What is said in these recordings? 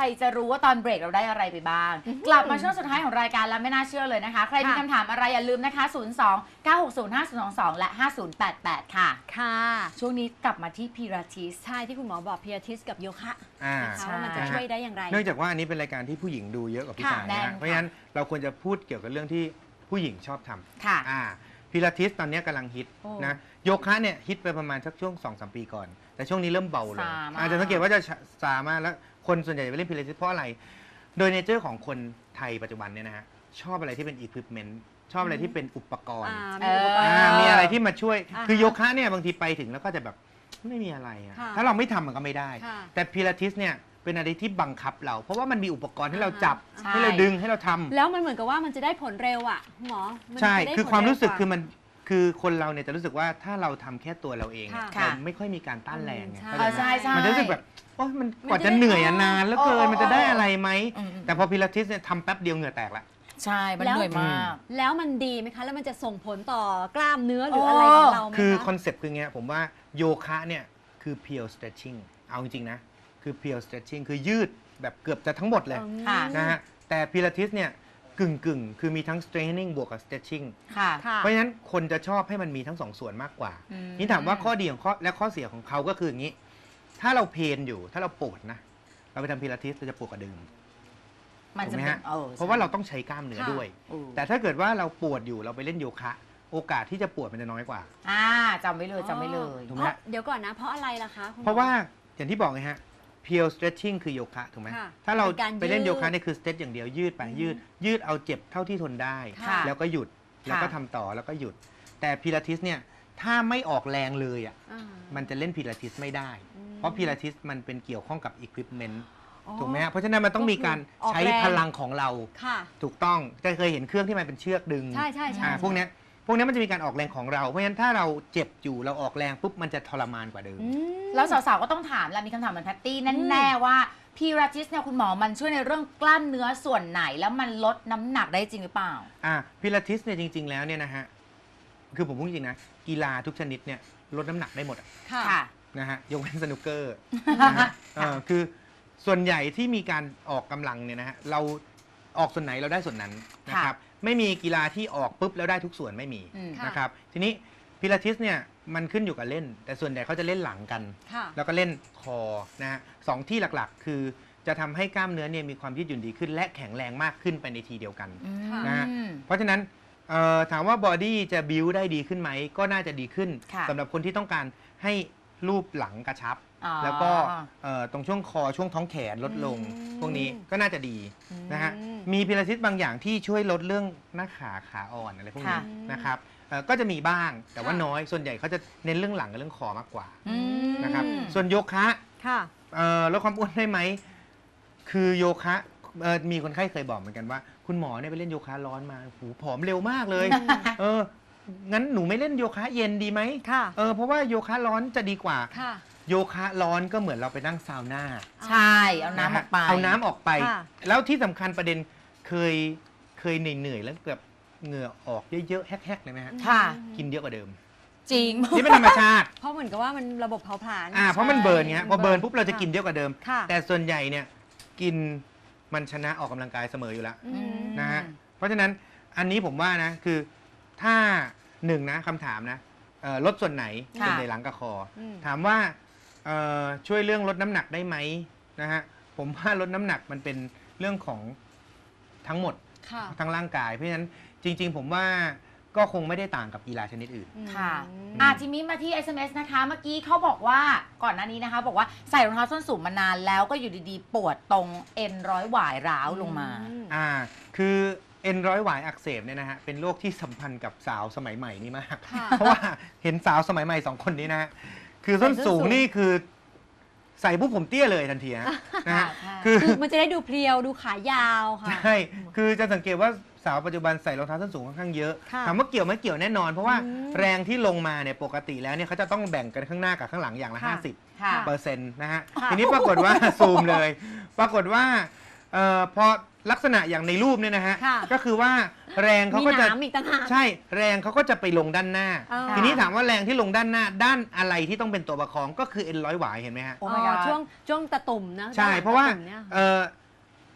รจะรู้ว่าตอนเบรกเราได้อะไรไปบ้าง กลับมาช่วงสุดท้ายของรายการแล้วไม่น่าเชื่อเลยนะคะ ใครมีค่ะคำถามอะไรอย่าลืมนะคะ 02 960 5022 และ 5088 ค่ะ ค่ะ ช่วงนี้กลับมาที่พิราทิสใช่ที่คุณหมอบอกพิอาทิสกับโยคะอ่านะคะใช่ว่ามันจะช่วยได้อย่างไร เนื่องจากว่าอันนี้เป็นรายการที่ผู้หญิงดูเยอะกว่าผู้ค่ะชายแน่นนะค่ะ เพราะฉะนั้นเราควรจะพูดเกี่ยวกับเรื่องที่ผู้หญิงชอบทำค่ะอ่าพิลาทิสตอนนี้กำลังฮิตโอ้นะโยคะเนี่ยฮิตไปประมาณสักช่วง2อสปีก่อน แต่ช่วงนี้เริ่มเบาลงซามาก อาจจะสังเกตว่าจะซามากแล้ว คนส่วนใหญ่จะไปเล่นพิลาทิสเพราะอะไร โดยเนเจอร์ของคนไทยปัจจุบันเนี่ยนะฮะชอบอะไรที่เป็นอุปกรณ์ชอบอะไรที่เป็นอุปกรณ์ อ่าเอมีออุปกรณ์อ่ามีอะไรที่มาช่วย อ่าฮะคือโยคะเนี่ยบางทีไปถึงแล้วก็จะแบบไม่มีอะไรอะค่ะถ้าเราไม่ทำมันก็ไม่ได้ ค่ะแต่พิลาทิสเนี่ยเป็นอะไรที่บังคับเรา เพราะว่ามันมีอุปกรณ์ให้เราจับใช่ให้เราดึงให้เราทำแล้วมันเหมือนกับว่ามันจะได้ผลเร็วอะหมอมันใช่ จะได้คือผลความรู้สึกเว่คือมัน คือคนเราเนี่ยจะรู้สึกว่าถ้าเราทำแค่ตัวเราเองเนี่ยค่ะเราไม่ค่อยมีการต้านแรงไงใช่ เข้าใจไหมใช่ใช่ มันจะรู้สึกแบบโอ๊ยมันมันกว่าจะจะได้เหนื่อยอะอ๋อนานแล้วเกิอ๋นอมันจะได้อะไรไหม อืม แต่พอพิลาทิสเนี่ยทำแป๊บเดียวเหงื่อแตกละ ใช่ มันเหนื่อยมาก แล้วมันดีไหมคะ แล้วมันจะส่งผลต่อกล้ามเนื้อหรืออะไรของเราไหมคือคะคอนเซปต์คือไงผมว่าโยคะเนี่ยคือ pure stretching เอาจริงๆนะ คือ pure stretching คือยืดแบบเกือบจะทั้งหมดเลย ค่ะ นะฮะแต่พิลาทิสเนี่ย กึ่งกึ่งๆ คือมีทั้ง strengthening บวกกับ stretching ค่ะ ค่ะ เพราะฉะนั้นคนจะชอบให้มันมีทั้งสองส่วนมากกว่า อืม นี่ถามว่าข้อดีของข้อและข้อเสียของเขาก็คืออย่างนี้ ถ้าเราเพนอยู่ถ้าเราปวดนะ เราไปทำพิลาทิสเราจะปวดกว่าเดิมมันถูจะกไหมเป็นฮะ ออเพราะว่าเราต้องใช้กล้ามเนื้อค่ะ ด้วยเออแต่ถ้าเกิดว่าเราปวดอยู่เราไปเล่นโยคะ โอกาสที่จะปวดมันจะน้อยกว่า อ่าจำไว้เลยจำไว้เลย ถูกเพไหมราะเดี๋ยวก่อนนะ เพราะอะไรล่ะคะคุณหมอเพราะว่าอย่างที่บอกไงฮะ pure stretching คือโยคะถูกไหมค่ะถ้าเราเป็นการไปเล่นยืดโยคะเนี่ยคือ stretch อย่างเดียวยืดไปยืด ยืดเอาเจ็บเท่าที่ทนได้ ค่ะแล้วก็หยุดแล้วก็ค่ะทำต่อแล้วก็หยุด แต่พิลาทิสเนี่ยถ้าไม่ออกแรงเลยอะอ่ามันจะเล่นพิลาทิสไม่ได้ อืม เพราะพิลาทิสมันเป็นเกี่ยวข้องกับอุปกรณ์อ๋อ ถูกไหมฮะเพราะฉะนั้นมันต้องมีการออกใช้แรง พลังของเราค่ะ ถูกต้องจะเคยเห็นเครื่องที่มันเป็นเชือกดึง ใช่ใช่ใช่ อ่าพวกเนี้ย พวกเนี้ยมันจะมีการออกแรงของเรา เพราะฉะนั้นถ้าเราเจ็บอยู่เราออกแรงปุ๊บมันจะทรมานกว่าเดิมอืมแล้วสาวๆ ก็ต้องถามแหละมีคำถามเหมือนแพตตี้แน่ๆว่าพีราทิสเนี่ยคุณหมอมันช่วยในเรื่องกล้ามเนื้อส่วนไหนแล้วมันลดน้ำหนักได้จริงหรือเปล่า อ่าพิลาทิสเนี่ยจริง ๆ แล้วเนี่ยนะฮะ คือผมพูดจริงๆนะ กีฬาทุกชนิดเนี่ยลดน้ำหนักได้หมดอะค่ะค่ะ นะฮะ ยกเว้นสนุกเกอร์นะฮะเออคือส่วนใหญ่ที่มีการออกกำลังเนี่ยนะฮะ เรา ออกส่วนไหนเราได้ส่วนนั้นนะครับไม่มีกีฬาที่ออกปุ๊บแล้วได้ทุกส่วนไม่มีอืม ค่ะ นะครับทีนี้พิลาทิสเนี่ยมันขึ้นอยู่กับเล่น แต่ส่วนใหญ่เขาจะเล่นหลังกัน ค่ะ แล้วก็เล่นคอนะฮะสองที่หลักๆ คือจะทำให้กล้ามเนื้อเนี่ยมีความยืดหยุ่นดีขึ้น และแข็งแรงมากขึ้นไปในทีเดียวกันอืมนะฮะเพราะฉะนั้นเอ่อถามว่าบอดี้จะบิวได้ดีขึ้นไหม ก็น่าจะดีขึ้นค่ะ สำหรับคนที่ต้องการให้รูปหลังกระชับ อ๋อแล้วก็เอ่อตรงช่วงคอช่วงท้องแขนลดลง อืมพวกนี้ก็น่าจะดีนะฮะอืมมีพิลาทิสบางอย่างที่ช่วยลดเรื่องหน้าขาขาอ่อนอะไรพวกนี้ค่ะ นะครับเอ่อก็จะมีบ้างแต่ว่าค่ะน้อยส่วนใหญ่เขาจะเน้นเรื่องหลังกับเรื่องคอมากกว่าอืม นะครับส่วนโยคะ ค่ะ เอ่อลดความอ้วนได้ไหม คือโยคะเอ่อมีคนไข้เคยบอกเหมือนกันว่า คุณหมอเนี่ยไปเล่นโยคะร้อนมาหูผอมเร็วมากเลย เออ งั้นหนูไม่เล่นโยคะเย็นดีไหมค่ะ เออ เพราะว่าโยคะร้อนจะดีกว่า ค่ะ โยคะร้อนก็เหมือนเราไปนั่งซาวน่าใช่ เอาน้ำออกไป เอาน้ำออกไป ค่ะ แล้วที่สำคัญประเด็นเคยเคยเหนื่อยๆแล้วแบบเหงื่อออกเยอะๆแฮกๆเลยไหมฮะค่ะ กินเยอะกว่าเดิม จริง นี่เป็นธรรมชาติ เพราะเหมือนกับว่ามันระบบเผาผลาญ อ่าเพราะมันเบิร์นเงี้ยพอเบิร์นปุ๊บเราจะกินเยอะกว่าเดิม ค่ะ แต่ส่วนใหญ่เนี่ยกินมันชนะออกกำลังกายเสมออยู่แล้ว อืม นะฮะ เพราะฉะนั้นอันนี้ผมว่านะคือถ้าหนึ่งนะคำถามนะเอ่อลดส่วนไหนค่ะ ส่วนใหญ่หลังกับคออม ถามว่า เอ่อช่วยเรื่องลดน้ำหนักได้ไหมนะฮะผมว่าลดน้ำหนักมันเป็นเรื่องของทั้งหมดค่ะทั้งร่างกาย เพราะฉะนั้นจริง ๆ ผมว่าก็คงไม่ได้ต่างกับกีฬาชนิดอื่น ค่ะอืมอะทีนี้มาที่ SMS นะคะ เมื่อกี้เขาบอกว่าก่อนหน้านี้นะคะ บอกว่าใส่รองเท้าส้นสูงมานานแล้วก็อยู่ดีๆ ปวดตรงเอ็นร้อยหวายร้าวลงมาอืมอ่าคือเอ็นร้อยหวายอักเสบเนี่ยนะฮะเป็นโรคที่สัมพันธ์กับสาวสมัยใหม่นี่มาก ค่ะ เพราะว่าเห็นสาวสมัยใหม่สองคนนี้นะฮะ คือส้นใส่ส้นสูสูงงนี่คือ ใส่ปุ๊บผมเตี้ยเลยทันทีฮะนะฮะค่ะ คือคือมันจะได้ดูเพรียวดูขายาวค่ะ ใช่คือจะสังเกตว่าสาวปัจจุบันใส่รองเท้าส้นสูงค่อนข้างเยอะค่ะถามว่าเกี่ยวไหมเกี่ยวแน่นอน เพราะว่าอืมแรงที่ลงมาเนี่ยปกติแล้วเนี่ยเขาจะต้องแบ่งกันข้างหน้ากับข้างหลังอย่างละค่ะ50ค่ะ เปอร์เซ็นต์นะฮะ ค่ะ ทีนี้ปรากฏว่า ซูมเลย ปรากฏว่าเอ่อพอ ลักษณะอย่างในรูปเนี่ยนะฮะ ค่ะก็คือว่าแรงเขามีก็หจะนามอีกต่างหาก ใช่ แรงเขาก็จะไปลงด้านหน้าอ๋อทีนี้ถามว่าแรงที่ลงด้านหน้า ด้านอะไรที่ต้องเป็นตัวประคองก็คือเอ็นร้อยหวายเห็นไหมฮะ โอ้อ๋ my อ god ช่วงช่วงตะตุ่มนะใช่ด้นหลังเพราะว่าตตุ่มเนี่ยเอ่อ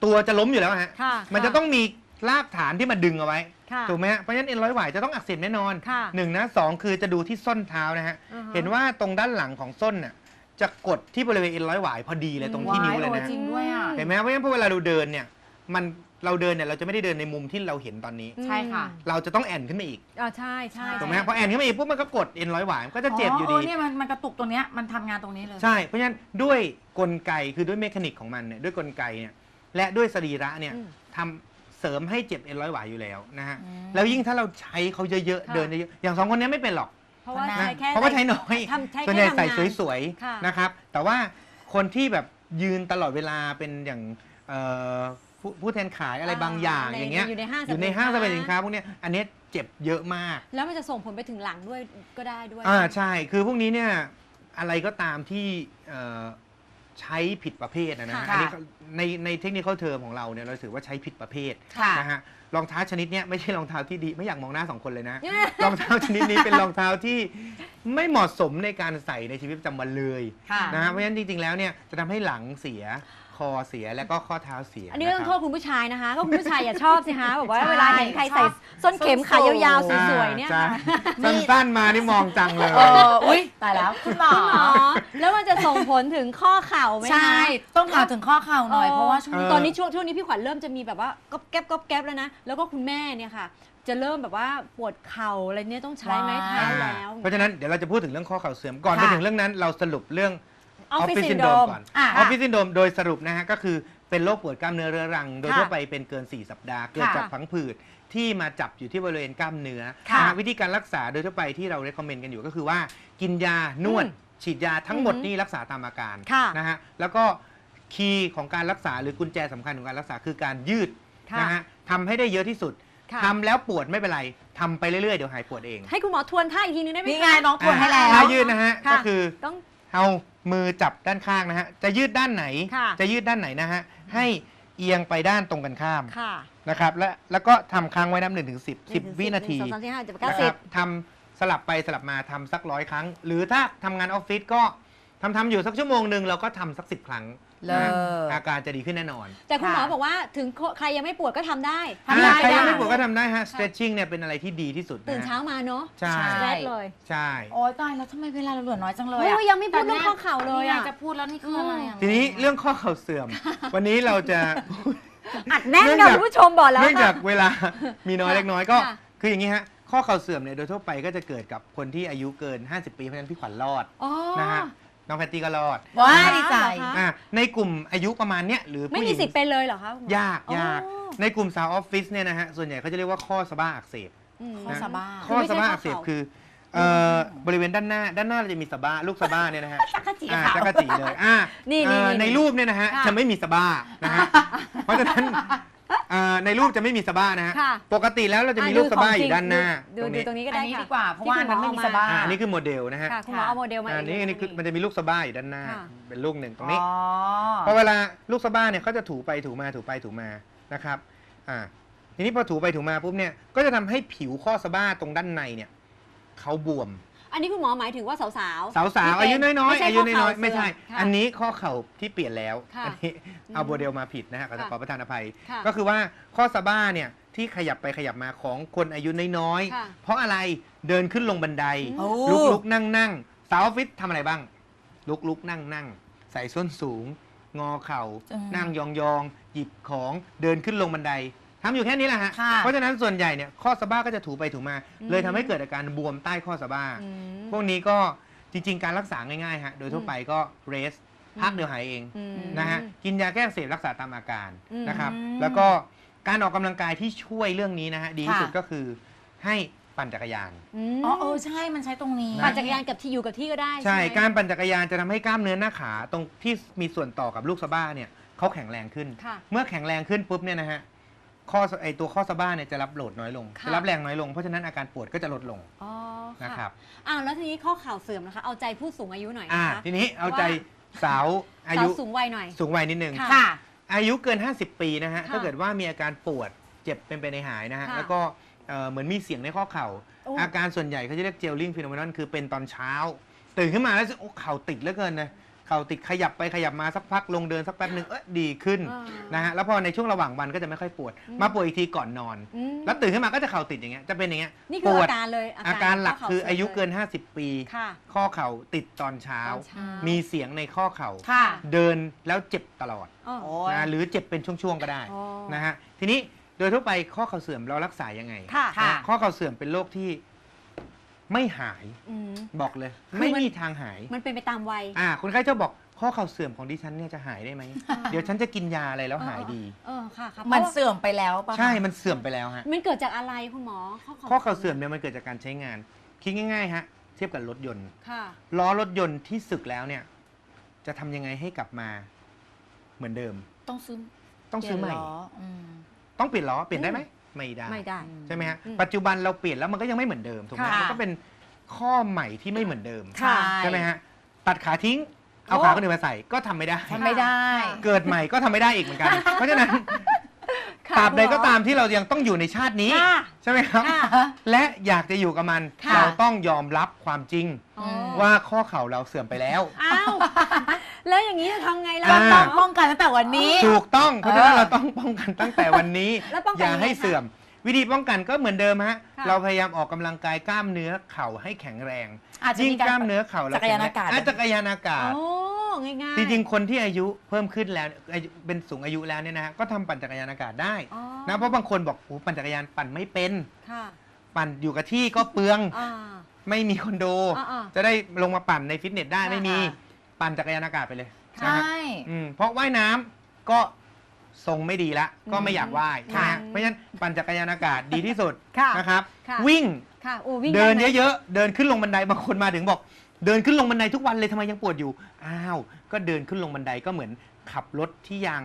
ตัวจะล้มอยู่แล้วฮะ ค่ะ มันจะต้องมีรากฐานที่มาดึงเอาไว้ ค่ะถูกไหมฮะ เพราะฉะนั้นเอ็นร้อยหวายจะต้องอักเสบแน่นอนค่ะหนึ่งนะสองคือจะดูที่ส้นเท้านะฮะอ่าฮะ เห็นว่าตรงด้านหลังของส้นน่ะจะกดที่บริเวณเอ็นร้อยหวายพอดีเลยตรงที่นิ้วเลยนะจริงด้วยอะ เห็นไหมเพราะฉะนั้นพอเวลาเราเดินเนี่ย มันเราเดินเนี่ยเราจะไม่ได้เดินในมุมที่เราเห็นตอนนี้ ใช่ค่ะเราจะต้องแอนขึ้นมาอีกอ่าใช่ใช่ถูกไหมฮะพอแอนขึ้นมาอีกปุ๊บมันก็กดเอ็นร้อยหวายมันก็จะเจ็บอยู่เอดีอเนี่ยมันมันกระตุกตัวเนี้ยมันทำงานตรงนี้เลย ใช่เพราะฉะนั้นด้วยกลไกคือด้วยเมคานิกของมันเนี่ยด้วยกลไกเนี่ยและด้วยสรีระเนี่ยอืมทำเสริมให้เจ็บเอ็นร้อยหวายอยู่แล้วนะฮะอืม แล้วยิ่งถ้าเราใช้เขาเยอะค่ะๆเดินเยอะๆอย่างสองคนเนี้ไม่เป็นหรอก เพราะว่านะใช้นะแค่ เพราะว่าใช้น้อยทำใช้ส่วนใหญ่แค่ใส่ทำงานสวยค่ะ ๆนะครับ แต่ว่าคนที่แบบยืนตลอดเวลาเป็นอย่างเอ่อ ผู้ผู้แทนขายอะไรบางอย่างในอย่างเงี้ยอยู่ในห้างอยู่ในห้างสรรพสินค้าพวกเนี้ยอันเนี้ยเจ็บเยอะมาก แล้วมันจะส่งผลไปถึงหลังด้วยก็ได้ด้วยอ่าใช่คือพวกนี้เนี่ยอะไรก็ตามที่เอ่อใช้ผิดประเภทนะนะค่ะอันนี้ก็ในในเทคนิคเทอมของเราเนี่ยเราถือว่าใช้ผิดประเภทค่ะนะฮะรองเท้าชนิดเนี้ยไม่ใช่รองเท้าที่ดีไม่อยากมองหน้าสองคนเลยนะเนี่ยรองเท้าชนิดนี้เป็นรองเท้าที่ไม่เหมาะสมในการใส่ในชีวิตประจำวันเลยค่ะนะฮะเพราะฉะนั้นจริงๆแล้วเนี่ยจะทำให้หลังเสีย คอเสียและก็ข้อเท้าเสียอันนี้ก็ต้องะโทครับษคุณผู้ชายนะคะก็คุณผู้ชายอย่าชอบสิฮะแบบว่าใช่เวลาเห็นใครใส่ส้นเข็มขายาวๆสวยๆเนี่ยอ่าค่ะใช่สั้นๆมานี่มองจังเลย เอออุ้ยตายแล้วคุณหมออ๋อแล้วมันจะส่งผลถึงข้อเข่าไหมคะ ใช่ ต้องถามถึงข้อเข่าหน่อย เพราะว่าช่วง เอนี้อตอนนี้ช่วงช่วงนี้พี่ขวัญเริ่มจะมีแบบว่าก๊อบแก๊บก๊อบแก๊บแล้วนะ แล้วก็คุณแม่เนี่ยค่ะ จะเริ่มแบบว่าปวดเข่าอะไรเนี่ยต้องใช้ไม้เท้าอ่าแล้ว เพราะฉะนั้นเดี๋ยวเราจะพูดถึงเรื่องข้อเข่าเสื่อมก่อนค่ะไปถึงเรื่องนั้นเราสรุปเรื่อง Office Office Syndrome Syndrome ก่อนอะออฟฟิศซินโดมโดยสรุปนะฮะก็คือเป็นโรคปวดกล้ามเนื้อเรื้อรัง โดยค่ะทั่วไปเป็นเกิน 4 สัปดาห์เกิดค่ะจากพังผืดที่มาจับอยู่ที่บริเวณกล้ามเนื้อค่ะนะฮะวิธีการรักษาโดยทั่วไปที่เรา recommend กันอยู่ก็คือว่า กินยานวด อืมฉีดยาทั้งหมดอือหือนี่รักษาตามอาการค่ะนะฮะแล้วก็คีย์ของการรักษาหรือกุญแจสำคัญของการรักษาคือการยืดค่ะนะฮะทำให้ได้เยอะที่สุดค่ะ ทำแล้วปวดไม่เป็นไรทำไปเรื่อยๆเดี๋ยวหายปวดเองให้คุณหมอทวนท่าอีกทีนึงได้ไหมนี่คะไงน้องทวนให้แล้ว ท่ายืดนะฮะค่ะก็คือ ต้อง เอามือจับด้านข้างนะฮะ จะยืดด้านไหน ค่ะ จะยืดด้านไหนนะฮะ ให้เอียงไปด้านตรงกันข้ามค่ะนะครับ และแล้วก็ทำค้างไว้นับหนึ่งถึงสิบสิบวินาทีหงสองสามสี่ห้าเจ็ดแปดนะเก้าคสิรับบทำสลับไปสลับมาทำสักร้อยครั้ง หรือถ้าทำงานออฟฟิศก็ ทำทำอยู่สักชั่วโมงหนึ่งเราก็ทำสักสิบครั้งเลิศ นะฮะอาการจะดีขึ้นแน่นอนแต่คุณหมอค่ะบอกว่าถึงใครยังไม่ปวดก็ทำได้ทำได้ อ่าใครยังได้ไม่ปวดก็ทำได้ฮะ stretching เนี่ยเป็นอะไรที่ดีที่สุดะฮะตื่นเช้ามาเนาะใช่ใช่แรดเลยใช่ โอ๊ยตายแล้วทำไมเวลาเราเหลือน้อยจังเลยเฮ้ยอะยังไม่พูดเรื่องข้อเข่าเลยนี่ไงอะจะพูดแล้วนี่คืออะไรอะทีนี้เรื่องข้อเข่าเสื่อม วันนี้เราจะ อัดแน่นเนื่องกับจากคุณผู้ชมบอกแล้ว เนื่องจาค่ะกเวลา มีน้อยเล็กน้อยก็ ค่ะ คืออย่างนี้ฮะ ข้อเข่าเสื่อมเนี่ยโดยทั่วไปก็จะเกิดกับคนที่อายุเกิน 50 ปีเพราะฉะนั้นพี่ขวัญรอดอ๋อ นะฮะ น้องแพตตี้ก็รอดว้าดีใจ เหรอคะ อะในกลุ่มอายุประมาณเนี้ยหรือไม่ผู้หมีญิงสิทธิ์เป็นเลยเหรอคะคุณหมอยากยากอ๋อในกลุ่มสาวออฟฟิศเนี่ยนะฮะส่วนใหญ่เขาจะเรียกว่าข้อสะบ้าอักเสบ ม ข้อสะบ้าคืข้อไม่ใช่สะบ้า ข้ออักเสบเข่าคือเอ่อบริเวณด้านหน้า ด้านหน้าเราจะมีสะบ้าลูกสะบ้าเนี่ยนะฮะจักรจีอ่าขาวจักรจีเลยอ่านี่เอ่อนี่ในรูปเนี่ยนะฮะค่ะ จะไม่มีสะบ้านะฮะเพราะฉะนั้น เอ่อในรูปจะไม่มีสะบ้านะฮะ ค่ะปกติแล้วเราจะมีอ่ลูกสะบ้าขงอจริงยู่ด้านหน้าดูตรงดูนี้ตรงนี้ก็อัได้นนี้ค่ะดีกว่าเพราะว่าที่มันไม่มีสะบ้า อ่าอันนี้คือโมเดลนะฮะค่ะคุณหมอเอาโมเดลมาอันนี้อันนี้คือมันจะมีลูกสะบ้าอยู่ด้านหน้า ค่ะ เป็นลูกหนึ่งตรงนี้ อ๋อพอเวลาลูกสะบ้าเนี่ยเขาจะถูไปถูมาถูไปถูมานะครับ อ่า ทีนี้พอถูไปถูมาปุ๊บเนี่ย ก็จะทำให้ผิวข้อสะบ้าตรงด้านในเนี่ยเขาบวม อันนี้คุณหมอหมายถึงว่าสาวๆสาวสาวที่อายุเป็นน้อยไม่ๆใช่อายุข้อน้เข่าอยๆไม่ใช่เสื่อมค่ะอันนี้ข้อเข่าที่เปลี่ยนแล้วค่ะอันี้เอาอืมโมเดลมาผิดนะฮะขอค่ะขอประทานอภัย ค่ะก็คือว่าข้อสะบ้าเนี่ยที่ขยับไปขยับมาของคนอายุน้อยค่ะ ๆเพราะอะไรเดินขึ้นลงบันได โอ้ลุกลุกนั่งนั่งสาวออฟฟิศทำอะไรบ้าง ลุกลุกนั่งนั่งใส่ส้นสูง งอเข่าอืมนั่งยองยองหยิบของเดินขึ้นลงบันได ทำอยู่แค่นี้แหละฮะ ค่ะเพราะฉะนั้นส่วนใหญ่เนี่ยข้อสะบ้าก็จะถูไปถูมา อืมเลยทำให้เกิดอาการบวมใต้ข้อสะบ้า อืมพวกนี้ก็จริง ๆ การรักษาง่ายๆฮะโดยทั่วไปก็เรสพักเดี๋ยวหายเองอืม นะฮะกินยาแก้อักเสบรักษาตามอาการอืมนะครับอืมแล้วก็การออกกำลังกายที่ช่วยเรื่องนี้นะฮะดีที่ค่ะสุดก็คือให้ปั่นจักรยานมอ๋อเออใช่มันใช้ตรงนี้ปั่นจักรยานกับที่อยู่กับที่ก็ได้ใช่ไหม การปั่นจักรยานจะทำให้กล้ามเนื้อหน้าขาตรงที่มีส่วนต่อกับลูกสะบ้าเนี่ยเขาแข็งแรงขึ้น ค่ะ เมื่อแข็งแรงขึ้นปุ๊บเนี่ยนะฮะ ข้อไอตัวข้อสะบ้าเนี่ยจะรับโหลดน้อยลงค่ะ จะรับแรงน้อยลงเพราะฉะนั้นอาการปวดก็จะลดลงอ๋อนะครับอ้าวแล้วทีนี้ข้อเข่าเสื่อมนะคะ เอาใจผู้สูงอายุหน่อยอ่านะคะทีนี้เอาใจว่าสาวอายุสาวสูงวัยหน่อย สูงวัยนิดนึง ค่ะ ค่ะ อายุเกิน 50 ปีนะฮะ ค่ะถ้าเกิดว่ามีอาการปวดเจ็บเป็นไปในหายนะฮะ ค่ะ แล้วก็เอ่อเหมือนมีเสียงในข้อเข่า โอ้อาการส่วนใหญ่เขาจะเรียกเจลลิงฟิโนเมนอนคือเป็นตอนเช้า ตื่นขึ้นมาแล้วจะโอ้เข่าติดเหลือเกินนะ เข่าติดขยับไปขยับมาสักพักลงเดินสักแป๊บหนึ่งเออดีขึ้นอ่านะฮะแล้วพอในช่วงระหว่างวันก็จะไม่ค่อยปวดอืมมาปวดอีกทีก่อนนอน อืมแล้วตื่นขึ้นมาก็จะเข่าติดอย่างเงี้ยจะเป็นอย่างเงี้ยนี่ปคือวดอาการเลยอาการหลักข้คือสื่มอายุเกินล50 ปี ค่ะ ข้อเข่าติดตอนเช้า ตอนเช้ามีเสียงในข้อเข่า ค่ะ เดินแล้วเจ็บตลอดอ๋อโอ้ย นะหรือเจ็บเป็นช่วงๆก็ได้อ๋อนะฮะทีนี้โดยทั่วไปข้อเข่าเสื่อมเรารักษายังไงค่ะ ค่ะ ข้อเข่าเสื่อมเป็นโรคที่ ไม่หายอืม บอกเลย คือไม่มันมีทางหาย มันเป็นไปตามวัย อ่าคนไข้เจ้าบอกข้อเข่าเสื่อมของดิฉันเนี่ยจะหายได้ไหม เดี๋ยวฉันจะกินยาอะไรแล้วหายดี เออค่ะค่ะมันพราะว่าเสื่อมไปแล้วปะคะใช่มันเสื่อมไปแล้วฮะ มันเกิดจากอะไรคุณหมอข้อเข่าเสื่อมเนี่ยมันเกิดจากการใช้งาน คิดง่ายๆฮะเทียบกับรถยนต์ค่ะ ล้อรถยนต์ที่สึกแล้วเนี่ย จะทำยังไงให้กลับมา เหมือนเดิม ต้องซื้อต้องซื้อใหม่ เปลี่ยนล้อืมต้องเปลี่ยนล้อเปลี่ยนได้ไหม ไม่ได้ ไม่ได้ ใช่ไหมฮะ อืมปัจจุบันเราเปลี่ยนแล้วมันก็ยังไม่เหมือนเดิมถูกไหมค่ะมันก็เป็นข้อใหม่ที่ไม่เหมือนเดิม ค่ะ ใช่ไหมฮะ ตัดขาทิ้ง เอาโอ้ขาคนอื่นมาใส่ก็ทำไม่ได้ ทำไม่ได้ เกิดใหม่ก็ทำไม่ได้อีกเหมือนกัน เพราะฉะนั้นค่ะตราบใดคุณหมอก็ตามที่เรายังต้องอยู่ในชาตินี้ ค่ะใช่ไหมครับ ค่ะและอยากจะอยู่กับมัน ค่ะ เราต้องยอมรับความจริง อ๋อ ว่าข้อเข่าเราเสื่อมไปแล้ว อ้าว แล้วอย่างนี้จะทำไงล่ะอ่า ต้องป้องกันตั้งแต่วันนี้ ถูกต้องเพราะฉะนั้นเออเราต้องป้องกันตั้งแต่วันนี้ แล้วป้องกันอย่าให้ยังไงคะเสื่อม วิธีป้องกันก็เหมือนเดิมฮะค่ะ เราพยายามออกกำลังกายกล้ามเนื้อเข่าให้แข็งแรง อาจจะยิ่งมีการกล้ามเนื้อเข่าเราจักรยานอากาศ แข็งแรงจักรยานอากาศ โอ้ง่ายๆจริงๆ คนที่อายุเพิ่มขึ้นแล้วอายุเป็นสูงอายุแล้วเนี่ยนะฮะก็ทำปั่นจักรยานอากาศได้อ๋อ นะเพราะบางคนบอกโอ้ปั่นจักรยานปั่นไม่เป็น ค่ะปั่นอยู่กับที่ก็เปลือง อ่า ไม่มีคอนโด อ่าๆจะได้ลงมาปั่นในฟิตเนสได้ค่ะไม่มี ปั่นจักรยานอากาศไปเลยใช่ นะฮะอืมเพราะว่ายน้ำก็ทรงไม่ดีละก็ไม่อยากว่ายค่ะ นะฮะเพราะฉะนั้นปั่นจักรยานอากาศดีที่สุดค่ะ นะครับ ค่ะ วิ่งค่ะโอ้วิ่งเดินไไหมเยอะๆเดินขึ้นลงบันไดบางคนมาถึงบอก เดินขึ้นลงบันไดทุกวันเลยทำไมยังปวดอยู่อ้าวก็เดินขึ้นลงบันไดก็เหมือนขับรถที่ยาง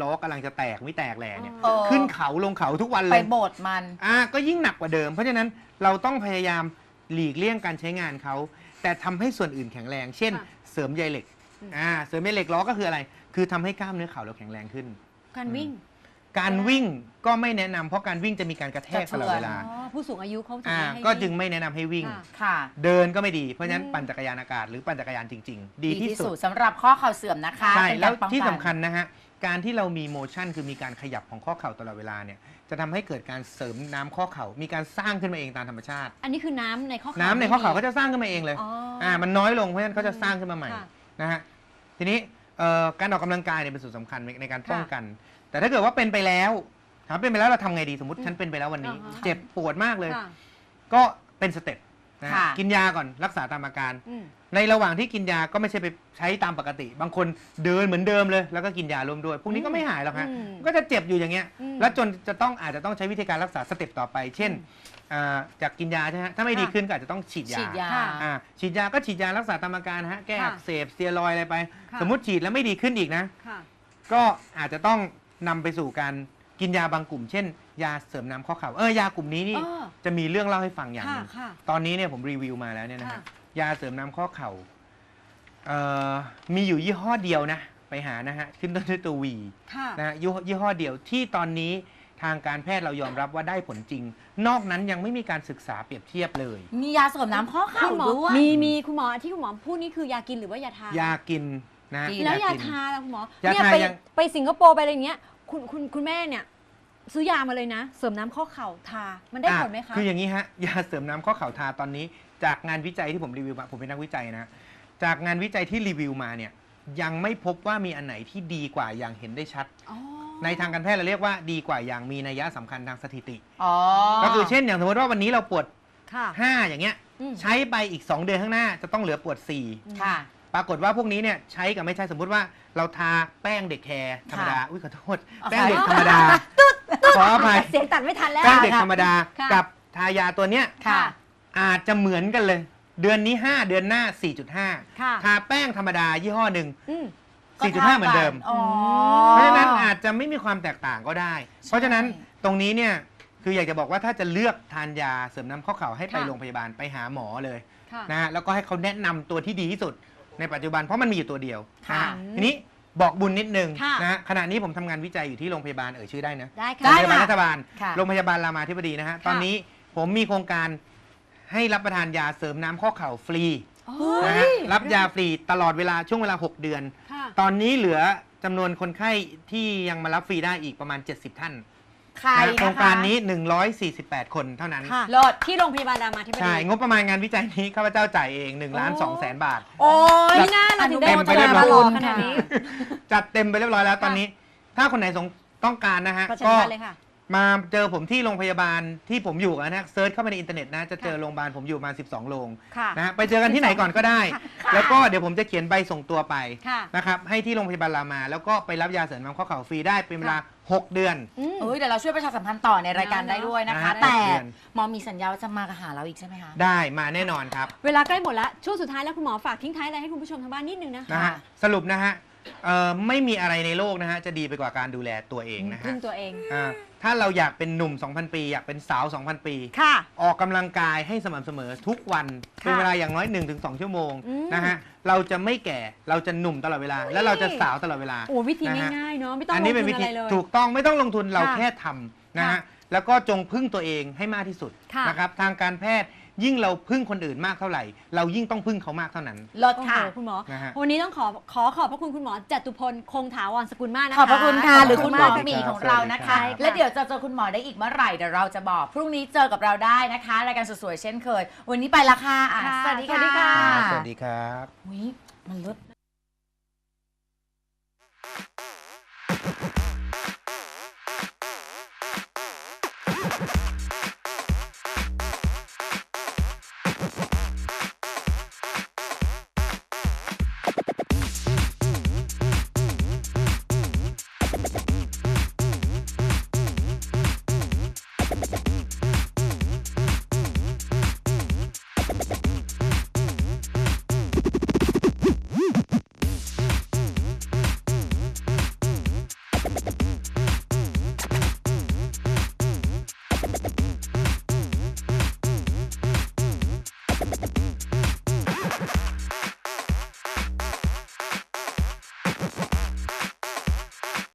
ล้อกำลังจะแตกไม่แตกแหล่เนี่ยเออขึ้นเขาลงเขาทุกวันเลไปย โบดมัน อ่าก็ยิ่งหนักกว่าเดิม เพราะฉะนั้นเราต้องพยายามหลีกเลี่ยงการใช้งานเขา แต่ทำให้ส่วนอื่นแข็งแรง เช่น ค่ะ เสริมใยเหล็กอืมอ่าเสริมใยเหล็กล้อก็คืออะไร คือทำให้กล้ามเนื้อเข่าเราแข็งแรงขึ้น การวิ่ง การวิ่งก็ไม่แนะนำเพราะการวิ่งจะมีการกระแทกตลอดเวลาอ๋อผู้สูงอายุเขาจะอ่าไม่ให้ก็วิ่จึงไม่แนะนำให้วิ่ง ค่ะ ค่ะ เดินก็ไม่ดีเพราะฉะนั้นอืม ปั่นจักรยานอากาศหรือปั่นจักรยานจริง ๆ ดีที่สุดสำหรับข้อเข่าเสื่อมนะคะใช่เป็นแล้วการป้องกันที่สำคัญนะฮะการที่เรามีโมชั่นคือมีการขยับของข้อเข่าตลอดเวลาเนี่ย จะทำให้เกิดการเสริมน้ำข้อเข่า มีการสร้างขึ้นมาเองตามธรรมชาติ อันนี้คือน้ำในข้อเข่าน้ำในข้อเข่าไม่ก็มีจะสร้างขึ้นมาเองเลย อ๋ออ อ่ามันน้อยลงเพราะฉะนั้นเขาจะสร้างขึ้นมาใหม่ค่ะนะฮะทีนี้เอ่อการออกกำลังกายเนี่ยเป็นส่วนสำคัญในในการป้องค่ะกัน แต่ถ้าเกิดว่าเป็นไปแล้วถามเป็นไปแล้วเราทำไงดีสมมติอืมฉันเป็นไปแล้ววันนี้ อ่าฮะเจ็บปวดมากเลย ค่ะ ก็เป็นสเต็ป นะฮะค่ะ กินยาก่อนรักษาตามอาการ อืม ในระหว่างที่กินยาก็ไม่ใช่ไปใช้ตามปกติ บางคนเดินเหมือนเดิมเลย แล้วก็กินยาร่วมด้วยพวกนี้ก็ไม่หายหรอกฮะอืมก็จะเจ็บอยู่อย่างเงี้ย อืมแล้วจนจะต้องอาจจะต้องใช้วิธีการรักษาสเต็ปต่อไป เช่นอ่าจากกินยาใช่ไหมฮะถ้าไม่ดีค่ะ ขึ้นก็อาจจะต้องฉีดยาฉีดยา ค่ะอ่าฉีดยาก็ฉีดยารักษาตามอาการฮะแก้ค่ะอักเสบสเตียรอยด์อะไรไป ค่ะ สมมติฉีดแล้วไม่ดีขึ้นอีกนะ ค่ะ ก็อาจจะต้องนำไปสู่การ กินยาบางกลุ่ม เช่น ยาเสริมน้ำข้อเข่าเออยากลุ่มนี้นี่เออจะมีเรื่องเล่าให้ฟังอย่างหค่ะนึงค่ะตอนนี้เนี่ยผมรีวิวมาแล้วเนี่ยนะค่ะฮะยาเสริมน้ำข้อเข่าเอ่อมีอยู่ยี่ห้อเดียวนะ ไปหานะฮะขึ้นต้นด้วยตัววี ค่ะ นะฮะยี่ห้อยี่ห้อเดียวที่ตอนนี้ทางการแพทย์เรายอมรับว่าได้ผลจริง นอกนั้นยังไม่มีการศึกษาเปรียบเทียบเลย มียาเสริมน้ำข้อเข่าคุณหมอด้วย มีมีคุณหมอที่คุณหมอพูดนี่คือยากินหรือว่ายาทายากินนะฮะกินแล้วยากินทาล่ะคุณหมอยาเนี่ยทาไปยังไปสิงคโปร์ไปอะไรอย่างเงี้ยคุณคุณคุณแม่เนี่ย ซื้อยามาเลยนะ เสริมน้ำข้อเข่าทา มันได้อะผลไหมคะคืออย่างนี้ฮะยาเสริมน้ำข้อเข่าทาตอนนี้ จากงานวิจัยที่ผมรีวิวมาผมเป็นนักวิจัยนะ จากงานวิจัยที่รีวิวมาเนี่ยยังไม่พบว่ามีอันไหนที่ดีกว่าอย่างเห็นได้ชัด อ๋อในทางการแพทย์เราเรียกว่าดีกว่าอย่างมีนัยสำคัญทางสถิติ อ๋อก็คือเช่นอย่างสมมติว่าวันนี้เราปวด ค่ะ5 อย่างเงี้ยอืมใช้ไปอีก 2 เดือนข้างหน้าจะต้องเหลือปวด ค่ะ 4 ปรากฏว่าพวกนี้เนี่ยใช้กับไม่ใช่สมมุติว่าเราทาแป้งเด็กแคร์ธรรมดาค่ะอุ้ยขอโทษเอาแป้งเด็กค่ะธรรมดา ขออภัยเสียงตัดไม่ทันแล้วแป้งเด็กธรรมดาค่ะ กับทายาตัวเนี้ยค่ะ อาจจะเหมือนกันเลย เดือนนี้ 5 เดือนหน้า 4.5 ค่ะ ทาแป้งธรรมดายี่ห้อหนึ่ง อืม ก็4.5 เหมือนเดิม อ๋อ เพราะฉะนั้นอาจจะไม่มีความแตกต่างก็ได้ใช่เพราะฉะนั้นตรงนี้เนี่ยคืออยากจะบอกว่าถ้าจะเลือกทานยาเสริมน้ำข้อเข่าให้ไปค่ะ โรงพยาบาลไปหาหมอเลยค่ะ นะฮะแล้วก็ให้เขาแนะนำตัวที่ดีที่สุดในปัจจุบันเพราะมันมีอยู่ตัวเดียวค่ะนะฮะทีนี้ บอกบุญนิดนึงค่ะนะฮะขณะนี้ผมทำงานวิจัยอยู่ที่โรงพยาบาลเอ่ยชื่อได้นะได้ได้ค่ะ โรงพยาบาลค่ะรัฐบาล ค่ะโรงพยาบาลรามาธิบดีนะฮะ ตอนนี้ผมมีโครงการให้รับประทานยาเสริมน้ำข้อเข่าฟรีเฮ้นะฮะยรับยาฟรีตลอดเวลาช่วงเวลา 6 เดือน ค่ะ ตอนนี้เหลือจำนวนคนไข้ที่ยังมารับฟรีได้อีกประมาณ 70 ท่าน ใครนะนะคะโครงการนี้ 148 คนเท่านั้น ค่ะ เลิศที่โรงพยาบาลรามาธิบดีใช่ งบประมาณงานวิจัยนี้ข้าพเจ้าจ่ายเอง1ล้านโอ้2แสนบาท โอ้ยไม่น่าเราถึงได้เต็มไปเรียบร้อยมาหลอกขนาดนี้ จัดเต็มไปเรียบร้อยแล้วตอนนี้ ถ้าคนไหนสงต้องการนะฮะ ประชาก็สัมพันธ์เลยค่ะ มาเจอผมที่โรงพยาบาลที่ผมอยู่นะฮะเซิร์ชเข้าไปในอินเทอร์เน็ตนะจะเจอโรงพยาบาลผมอยู่มา 12 โรงค่ะนะฮะไปเจอกันที่ไหนก่อนก็ได้ แล้วก็เดี๋ยวผมจะเขียนใบส่งตัวไปค่ะนะครับให้ที่โรงพยาบาลรามา แล้วก็ไปรับยาเสริมน้ำข้อเข่าฟรีได้เป็นเวลา 6 เดือน อืม เอ้ยเดี๋ยวเราช่วยประชาสัมพันธ์ต่อในรายการเนอะได้ด้วยนะคะนะแต่เดือนหมอมีสัญญาว่าจะมาหาเราอีกใช่ไหมคะ ได้มาแน่นอนครับเวลาใกล้หมดแล้ว ช่วงสุดท้ายแล้วคุณหมอฝากทิ้งท้ายอะไรให้คุณผู้ชมทางบ้านนิดนึงนะนะคะฮะสรุปนะฮะ เอ่อไม่มีอะไรในโลกนะฮะจะดีไปกว่าการดูแลตัวเองนะพึ่ฮะงตัวเอง อ่าถ้าเราอยากเป็นหนุ่ม 2,000 ปี อยากเป็นสาว 2,000 ปี ค่ะ ออกกำลังกายให้สม่ำเสมอทุกวันค่ะเป็นเวลาอย่างน้อย 1-2 ชั่วโมงอืม นะฮะเราจะไม่แก่เราจะหนุ่มตลอดเวลา และเราจะสาวตลอดเวลา โอ้วิธีนะฮะ ง่ายๆเนาะไม่ต้องอันลนี้งเป็นทุวินธีอะไรเลย ถูกต้องไม่ต้องลงทุนเราค่ะแค่ทำนะฮะค่ะแล้วก็จงพึ่งตัวเองให้มากที่สุดค่ะนะครับทางการแพทย์ ยิ่งเราพึ่งคนอื่นมากเท่าไหร่ เรายิ่งต้องพึ่งเขามากเท่านั้น เลิศโอ้โหค่ะคุณหมอ นะฮะ วันนี้ต้องขอขอขอบพระคุณคุณหมอจตุพลคงถาวรสกุลมากนะคะ ขอบพระคุณค่ะ หรือคุณหมอขอบคุณหมีครับของเรานะคะสวัสดีครับและเดี๋ยวจะเจอคุณหมอได้อีกเมื่อไหร่เดี๋ยวเราจะบอก พรุ่งนี้เจอกับเราได้นะคะรายการสวยๆเช่นเคย วันนี้ไปละค่ะอะ ค่ะสวัสดีสวัสดีค่ะค่ะ สวัสดีครับ อุ๊ยมันเลิศ